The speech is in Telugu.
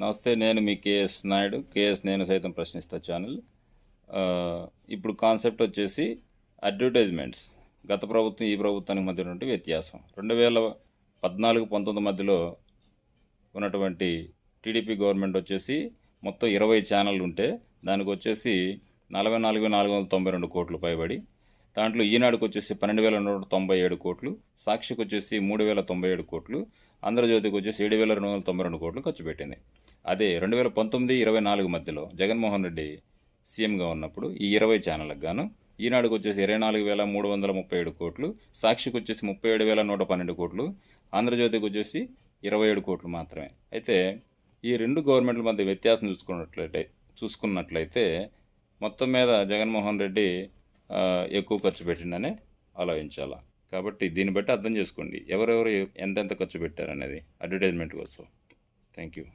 నమస్తే నేను మీ కేఎస్ నాయుడు. కేఎస్ నేను సైతం ప్రశ్నిస్తా ఛానల్. ఇప్పుడు కాన్సెప్ట్ వచ్చేసి అడ్వర్టైజ్మెంట్స్. గత ప్రభుత్వం ఈ ప్రభుత్వానికి మధ్య ఉన్నటువంటి వ్యత్యాసం. రెండు వేల పద్నాలుగు పంతొమ్మిది మధ్యలో ఉన్నటువంటి టీడీపీ గవర్నమెంట్ వచ్చేసి మొత్తం ఇరవై ఛానళ్ళు ఉంటే దానికి వచ్చేసి నలభై నాలుగు నాలుగు వందల తొంభై రెండు కోట్లు పైబడి దాంట్లో ఈనాడుకు వచ్చేసి పన్నెండు వేల నూట తొంభై ఏడు కోట్లు సాక్షికి వచ్చేసి మూడు వేల తొంభై ఏడు కోట్లు ఆంధ్రజ్యోతికి వచ్చేసి ఏడు వేల రెండు వందల తొంభై రెండు కోట్లు ఖర్చు పెట్టింది. అదే రెండు వేల పంతొమ్మిది ఇరవై నాలుగు మధ్యలో జగన్మోహన్ రెడ్డి సీఎంగా ఉన్నప్పుడు ఈ ఇరవై ఛానళ్ళకు గాను ఈనాడుకు వచ్చేసి ఇరవై నాలుగు వేల మూడు వందల ముప్పై ఏడు కోట్లు సాక్షికి వచ్చేసి ముప్పై ఏడు వేల నూట పన్నెండు కోట్లు ఆంధ్రజ్యోతికి వచ్చేసి ఇరవై ఏడు కోట్లు మాత్రమే. అయితే ఈ రెండు గవర్నమెంట్ల మధ్య వ్యత్యాసం చూసుకున్నట్లయితే చూసుకున్నట్లయితే మొత్తం మీద జగన్మోహన్ రెడ్డి ఎక్కువ ఖర్చు పెట్టిండనే ఆలోచించాలా? కాబట్టి దీన్ని బట్టి అర్థం చేసుకోండి ఎవరెవరు ఎంతెంత ఖర్చు పెట్టారనేది అడ్వర్టైజ్మెంట్ కోసం. Thank you